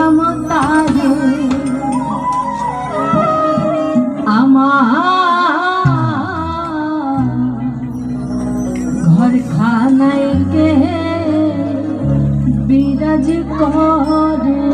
মমতারে আমার ঘর খানাইকে বিরাজ করে।